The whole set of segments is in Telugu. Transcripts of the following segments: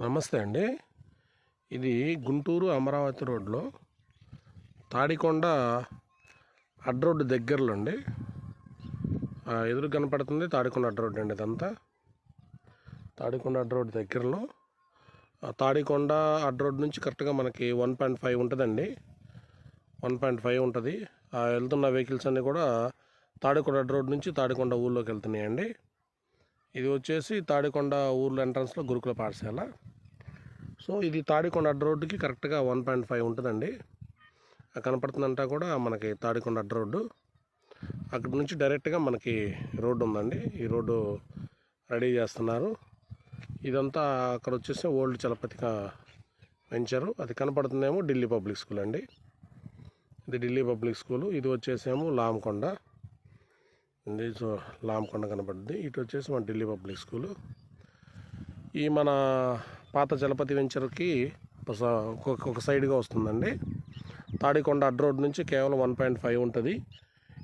నమస్తే అండి. ఇది గుంటూరు అమరావతి రోడ్లో తాడికొండ అడ్ రోడ్డు దగ్గరలో అండి. ఎదురు కనపడుతుంది తాడికొండ అడ్ రోడ్ అండి ఇదంతా. తాడికొండ అడ్ రోడ్ దగ్గరలో తాడికొండ అడ్ రోడ్ నుంచి కరెక్ట్గా మనకి వన్ పాయింట్ ఫైవ్ ఉంటుందండి. వన్ పాయింట్ ఫైవ్ ఉంటుంది. ఆ వెళ్తున్న వెహికల్స్ అన్నీ కూడా తాడికొండ రోడ్ నుంచి తాడికొండ ఊర్లోకి వెళ్తున్నాయండి. ఇది వచ్చేసి తాడికొండ ఊర్లో ఎంట్రన్స్లో గురుకుల పాఠశాల. సో ఇది తాడికొండ అడ్డ రోడ్డుకి కరెక్ట్గా వన్ పాయింట్ ఫైవ్ ఉంటుందండి. కనపడుతుందంటా కూడా మనకి తాడికొండ అడ్డ రోడ్డు. అక్కడి నుంచి డైరెక్ట్గా మనకి రోడ్డు ఉందండి. ఈ రోడ్డు రెడీ చేస్తున్నారు. ఇదంతా అక్కడ వచ్చేసి ఓల్డ్ చలపతిగా వెంచరు. అది కనపడుతుందేమో ఢిల్లీ పబ్లిక్ స్కూల్ అండి. ఇది ఢిల్లీ పబ్లిక్ స్కూలు. ఇది వచ్చేసేమో లామకొండ. ఇది సో లామకొండ కనపడుద్ది ఇటు వచ్చేసి మన ఢిల్లీ పబ్లిక్ స్కూలు. ఈ మన పాత చలపతి వెంచర్కి ఒక- సైడ్గా వస్తుందండి. తాడికొండ అడ్ రోడ్ నుంచి కేవలం వన్ పాయింట్ ఫైవ్ ఉంటుంది.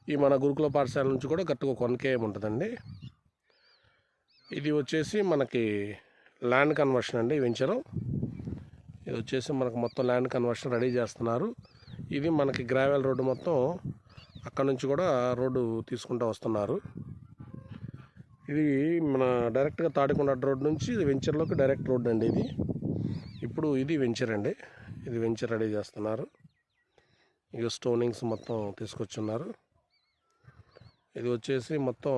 ఈ మన గురుకుల పాఠశాల నుంచి కూడా గట్టుగా ఒక వన్ కేఎం ఉంటుందండి. ఇది వచ్చేసి మనకి ల్యాండ్ కన్వర్షన్ అండి ఈ వెంచరు. ఇది వచ్చేసి మనకు మొత్తం ల్యాండ్ కన్వర్షన్ రెడీ చేస్తున్నారు. ఇది మనకి గ్రావెల్ రోడ్డు మొత్తం అక్కడ నుంచి కూడా రోడ్డు తీసుకుంటూ వస్తున్నారు. ఇది మన డైరెక్ట్గా తాడికొండ రోడ్ నుంచి ఇది వెంచర్లోకి డైరెక్ట్ రోడ్ అండి ఇది. ఇప్పుడు ఇది వెంచర్ అండి. ఇది వెంచర్ రెడీ చేస్తున్నారు. ఇక స్టోనింగ్స్ మొత్తం తీసుకొచ్చున్నారు. ఇది వచ్చేసి మొత్తం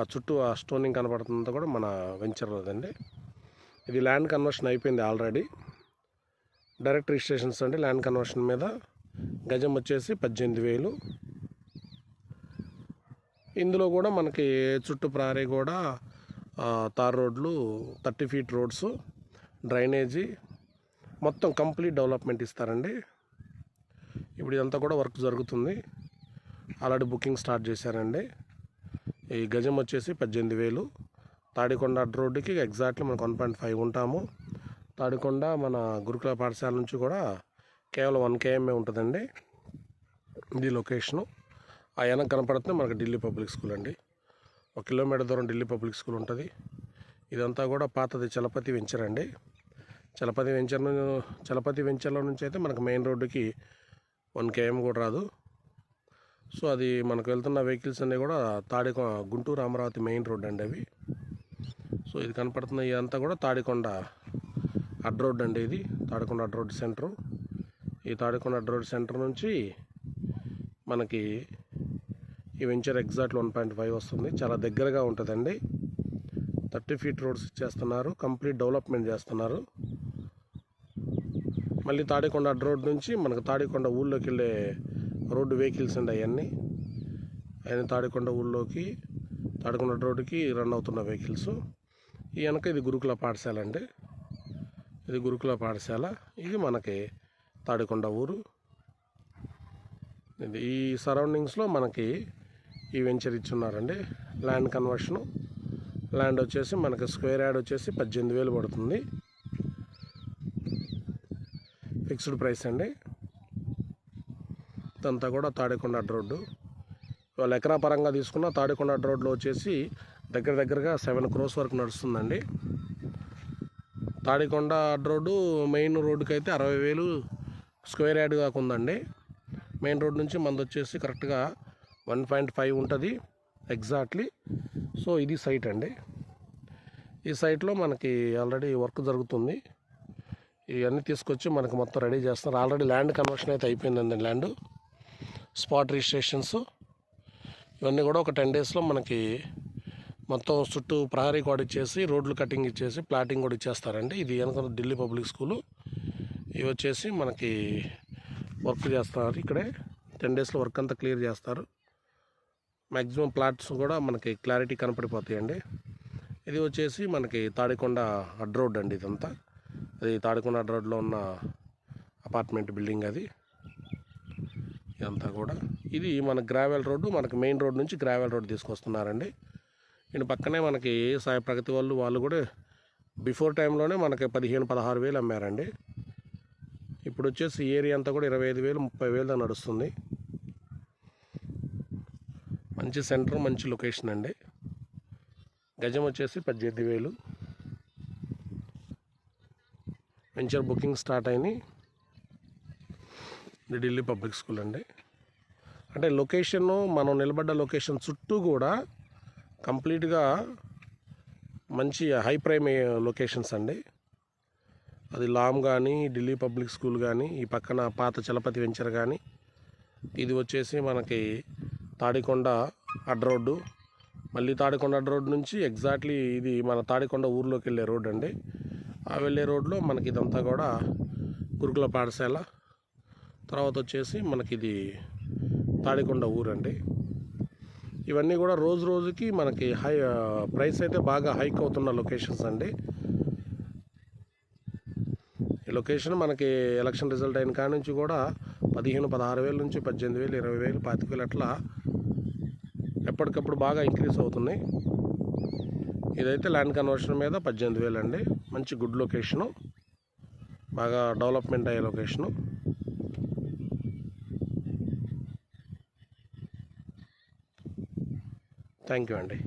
ఆ చుట్టూ ఆ స్టోనింగ్ కనపడుతుందంతా కూడా మన వెంచర్ అండి ఇది ల్యాండ్ కన్వర్షన్ అయిపోయింది ఆల్రెడీ. డైరెక్ట్ రిజిస్ట్రేషన్స్ అండి ల్యాండ్ కన్వర్షన్ మీద. గజం వచ్చేసి పద్దెనిమిది వేలు. ఇందులో కూడా మనకి చుట్టూ ప్రారే కూడా తార్ రోడ్లు థర్టీ ఫీట్ రోడ్స్ డ్రైనేజీ మొత్తం కంప్లీట్ డెవలప్మెంట్ ఇస్తారండి. ఇప్పుడు ఇదంతా కూడా వర్క్ జరుగుతుంది. ఆల్రెడీ బుకింగ్ స్టార్ట్ చేశారండి. ఈ గజం వచ్చేసి పద్దెనిమిది వేలు. తాడికొండ రోడ్డుకి ఎగ్జాక్ట్లీ మనకు వన్ పాయింట్ ఫైవ్ ఉంటాము. తాడికొండ మన గురుకుల పాఠశాల నుంచి కూడా కేవలం వన్ కేఎంఏ ఉంటుందండి. ఇది లొకేషను. ఆ వెనక కనపడుతుంది మనకు ఢిల్లీ పబ్లిక్ స్కూల్ అండి. ఒక కిలోమీటర్ దూరం ఢిల్లీ పబ్లిక్ స్కూల్ ఉంటుంది. ఇదంతా కూడా పాతది చలపతి వెంచర్ అండి. చలపతి వెంచర్ చలపతి వెంచర్లో నుంచి అయితే మనకు మెయిన్ రోడ్డుకి వన్ కేఎం కూడా రాదు. సో అది మనకు వెళ్తున్న వెహికల్స్ అన్నీ కూడా తాడి గుంటూరు అమరావతి మెయిన్ రోడ్ అండి అవి. సో ఇది కనపడుతున్న ఇదంతా కూడా తాడికొండ అడ్ రోడ్ అండి ఇది. తాడికొండ అడ్ రోడ్ సెంటర్. ఈ తాడికొండ రోడ్ సెంటర్ నుంచి మనకి ఈ venture exact one point five వస్తుంది. చాలా దగ్గరగా ఉంటుందండి. థర్టీ ఫీట్ రోడ్స్ ఇచ్చేస్తున్నారు. కంప్లీట్ డెవలప్మెంట్ చేస్తున్నారు. మళ్ళీ తాడికొండ రోడ్ నుంచి మనకు తాడికొండ ఊళ్ళోకి వెళ్ళే రోడ్డు వెహికల్స్ అండి అవన్నీ. ఆయన తాడికొండ ఊళ్ళోకి తాడికొండ రోడ్డుకి రన్ అవుతున్న వెహికల్స్. ఈ వెనక ఇది గురుకుల పాఠశాల అండి. ఇది గురుకుల పాఠశాల. ఇది మనకి తాడికొండ ఊరు. ఇది ఈ సరౌండింగ్స్లో మనకి ఈ వెంచర్ ఇచ్చున్నారండి. Land conversion. ల్యాండ్ వచ్చేసి మనకి స్క్వేర్ యాడ్ వచ్చేసి పద్దెనిమిది వేలు పడుతుంది. ఫిక్స్డ్ ప్రైస్ అండి. ఇదంతా కూడా తాడికొండ రోడ్డు. వాళ్ళు ఎకరా పరంగా తీసుకున్న తాడికొండ రోడ్లో వచ్చేసి దగ్గర దగ్గరగా సెవెన్ క్రోస్ వరకు నడుస్తుందండి. తాడికొండ రోడ్డు మెయిన్ రోడ్డుకి అయితే అరవై వేలు స్క్వేర్ యార్డ్ కాకుండా ఉందండి మెయిన్ రోడ్ నుంచి మనది వచ్చేసి కరెక్ట్గా వన్ పాయింట్ ఫైవ్ ఉంటుంది ఎగ్జాక్ట్లీ. సో ఇది సైట్ అండి. ఈ సైట్లో మనకి ఆల్రెడీ వర్క్ జరుగుతుంది. ఇవన్నీ తీసుకొచ్చి మనకి మొత్తం రెడీ చేస్తున్నారు. ఆల్రెడీ ల్యాండ్ కన్వర్షన్ అయితే అయిపోయిందండి ల్యాండ్. Spot registrations. ఇవన్నీ కూడా ఒక టెన్ డేస్లో మనకి మొత్తం చుట్టూ ప్రహరీ కూడా ఇచ్చేసి రోడ్లు కటింగ్ ఇచ్చేసి ప్లాటింగ్ కూడా ఇచ్చేస్తారండి. ఇది వెనక ఢిల్లీ పబ్లిక్ స్కూలు. ఇవి వచ్చేసి మనకి వర్క్ చేస్తున్నారు. ఇక్కడే టెన్ డేస్లో వర్క్ అంతా క్లియర్ చేస్తారు. మ్యాక్సిమం ప్లాట్స్ కూడా మనకి క్లారిటీ కనపడిపోతాయండి. ఇది వచ్చేసి మనకి తాడికొండ అడ్ రోడ్ అండి ఇదంతా. అది తాడికొండ అడ్ రోడ్లో ఉన్న అపార్ట్మెంట్ బిల్డింగ్ అది. ఇదంతా కూడా. ఇది మన గ్రావెల్ రోడ్డు మనకి మెయిన్ రోడ్ నుంచి గ్రావెల్ రోడ్ తీసుకొస్తున్నారండి. ఈయన పక్కనే మనకి సాయి ప్రగతి వాళ్ళు వాళ్ళు కూడా బిఫోర్ టైంలోనే మనకి పదిహేను పదహారు వేలు అమ్మారండి. ఇప్పుడు వచ్చేసి ఏరియా అంతా కూడా ఇరవై ఐదు వేలు ముప్పై వేలు నడుస్తుంది. మంచి సెంటర్ మంచి లొకేషన్ అండి. గజం వచ్చేసి పద్దెనిమిది వేలు. వెంచర్ బుకింగ్ స్టార్ట్ అయినాయి. ఇది ఢిల్లీ పబ్లిక్ స్కూల్ అండి. అంటే లొకేషను మనం నిలబడ్డ లొకేషన్ చుట్టూ కూడా కంప్లీట్గా మంచి హై ప్రైమ్ లొకేషన్స్ అండి. అది లామ్ కానీ ఢిల్లీ పబ్లిక్ స్కూల్ కానీ ఈ పక్కన పాత చలపతి వెంచర్ కానీ ఇది వచ్చేసి మనకి తాడికొండ అడ్ రోడ్డు. మళ్ళీ తాడికొండ అడ్ రోడ్ నుంచి ఎగ్జాక్ట్లీ ఇది మన తాడికొండ ఊర్లోకి వెళ్ళే రోడ్ అండి. ఆ వెళ్ళే రోడ్లో మనకి ఇదంతా కూడా గురుకుల పాఠశాల. తర్వాత వచ్చేసి మనకి ఇది తాడికొండ ఊరండి ఇవన్నీ కూడా రోజు రోజుకి మనకి హై ప్రైస్ అయితే బాగా హైక్ అవుతున్న లొకేషన్స్ అండి. ఈ లొకేషన్ మనకి ఎలక్షన్ రిజల్ట్ అయిన కాడ నుంచి కూడా పదిహేను పదహారు వేల నుంచి పద్దెనిమిది వేలు ఇరవై వేలు పాతిక వేలు అట్లా ఎప్పటికప్పుడు బాగా ఇంక్రీజ్ అవుతున్నాయి. ఇదైతే ల్యాండ్ కన్వర్షన్ మీద పద్దెనిమిది వేలు అండి. మంచి గుడ్ లొకేషను బాగా డెవలప్మెంట్ అయ్యే లొకేషను థ్యాంక్ యూ అండి.